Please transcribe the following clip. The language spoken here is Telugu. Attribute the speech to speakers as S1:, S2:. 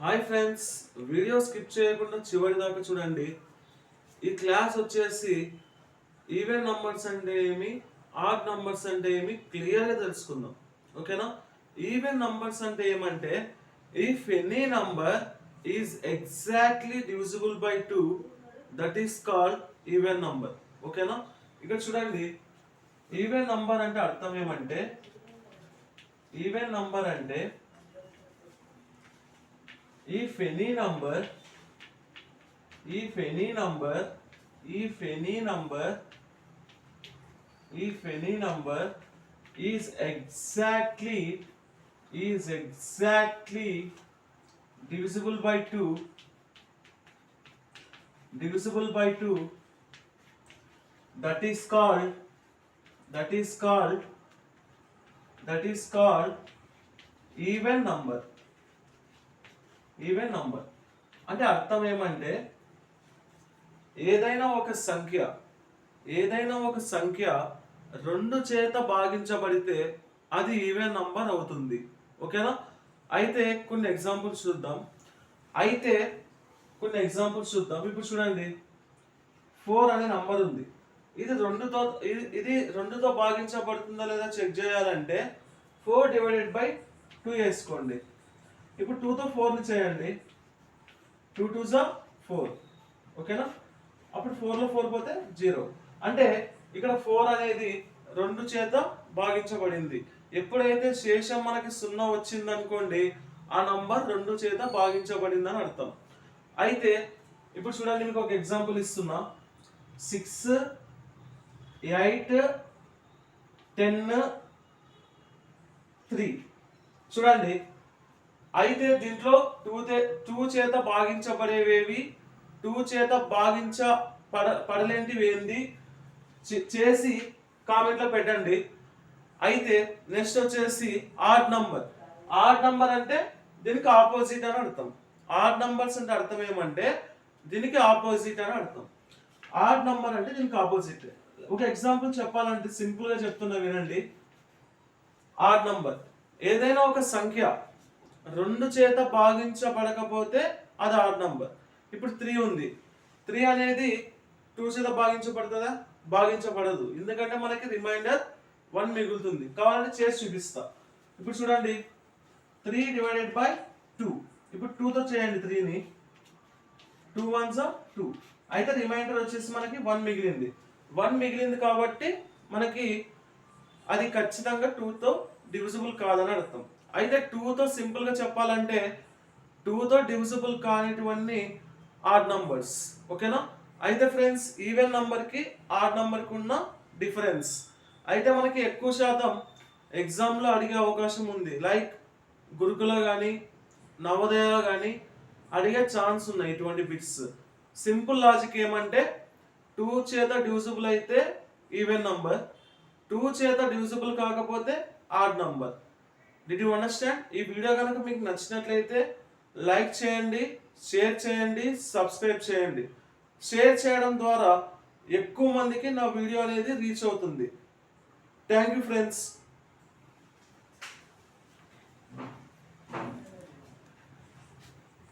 S1: హాయ్ ఫ్రెండ్స్ వీడియో స్కిప్ చేయకుండా చివరి దాకా చూడండి. ఈ క్లాస్ వచ్చేసి ఈవెన్ నంబర్స్ అంటే ఏమి ఆడ్ నంబర్స్ అంటే ఏమి క్లియర్గా తెలుసుకుందాం. ఓకేనా? ఈవెన్ నంబర్స్ అంటే ఏమంటే if any number is exactly divisible by two that is called even number ఓకేనా? ఇక్కడ చూడండి. ఈవెన్ నంబర్ అంటే అర్థం ఏమంటే ఈవెన్ నంబర్ అంటే if any number if any number if any number if any number is exactly is exactly divisible by 2 divisible by 2 that is called that is called that is called even number even number. అంటే అర్థం ఏమంటే ఏదైనా ఒక సంఖ్య ఏదైనా ఒక సంఖ్య రెండు చేత భాగించబడితే అది ఈవెన్ నంబర్ అవుతుంది. ఓకేనా? అయితే కొన్ని ఎగ్జాంపుల్స్ చూద్దాం. అయితే కొన్ని ఎగ్జాంపుల్స్ చూద్దాం. ఇప్పుడు చూడండి. ఫోర్ అనే నంబర్ ఉంది. ఇది రెండుతో ఇది- ఇది రెండుతో భాగించబడుతుందా లేదా చెక్ చేయాలంటే ఫోర్ డివైడెడ్ బై టూ వేసుకోండి. ఇప్పుడు టూతో ఫోర్ని చేయండి. టూ టూ జా ఫోర్ ఓకేనా అప్పుడు ఫోర్లో ఫోర్ పోతే జీరో అంటే ఇక్కడ ఫోర్ అనేది రెండు చేత భాగించబడింది. ఎప్పుడైతే శేషం మనకి సున్నా వచ్చిందనుకోండి ఆ నంబర్ రెండు చేత భాగించబడింది అని అర్థం. అయితే ఇప్పుడు చూడండి మీకు ఒక ఎగ్జాంపుల్ ఇస్తున్నా. సిక్స్ ఎయిట్ టెన్ త్రీ చూడండి అయితే దీంట్లో టూ టూ చేత భాగించబడేవేవి? టూ చేత భాగించ పడ పడలేంటివి ఏంది చే- చేసి కామెంట్లో పెట్టండి. అయితే నెక్స్ట్ వచ్చేసి ఆడ్ నంబర్ ఆడ్ నంబర్ అంటే దీనికి ఆపోజిట్ అని అర్థం. ఆడ్ నంబర్స్ అంటే అర్థం ఏమంటే దీనికి ఆపోజిట్ అని అర్థం. ఆడ్ నంబర్ అంటే దీనికి ఆపోజిట్ ఒక ఎగ్జాంపుల్ చెప్పాలంటే సింపుల్గా చెప్తున్నా వినండి. ఆడ్ నంబర్ ఏదైనా ఒక సంఖ్య రెండు చేత భాగించబడకపోతే అది ఆడ్ నంబర్ ఇప్పుడు త్రీ ఉంది. త్రీ అనేది టూ చేత భాగించబడుతుందా? భాగించబడదు. ఎందుకంటే మనకి రిమైండర్ వన్ మిగులుతుంది. కావాలంటే చేసి చూపిస్తా. ఇప్పుడు చూడండి. త్రీ డివైడెడ్ బై టూ ఇప్పుడు టూతో చేయండి త్రీని టూ వన్స్ టూ అయితే రిమైండర్ వచ్చేసి మనకి వన్ మిగిలింది. వన్ మిగిలింది కాబట్టి మనకి అది ఖచ్చితంగా టూతో డివిజిబుల్ కాదని అర్థం. అయితే టూతో సింపుల్గా చెప్పాలంటే టూతో డివిజిబుల్ కానిటువంటి ఆడ్ నంబర్స్. ఓకేనా? అయితే ఫ్రెండ్స్ ఈవెన్ నంబర్కి ఆడ్ నంబర్కి ఉన్న డిఫరెన్స్. అయితే మనకి ఎక్కువ శాతం ఎగ్జామ్లో అడిగే అవకాశం ఉంది. లైక్ గురుకుల కానీ నవోదయలో కానీ అడిగే ఛాన్స్ ఉన్నాయి ఇటువంటి బిట్స్. సింపుల్ లాజిక్ ఏమంటే టూ చేత డివిజిబుల్ అయితే ఈవెన్ నంబర్ టూ చేత డివిజిబుల్ కాకపోతే odd number. Did you understand ఈ వీడియో కనుక మీకు నచ్చినట్లయితే లైక్ చేయండి షేర్ చేయండి సబ్స్క్రైబ్ చేయండి. షేర్ చేయడం ద్వారా ఎక్కువ మందికి నా వీడియో అనేది రీచ్ అవుతుంది. Thank you friends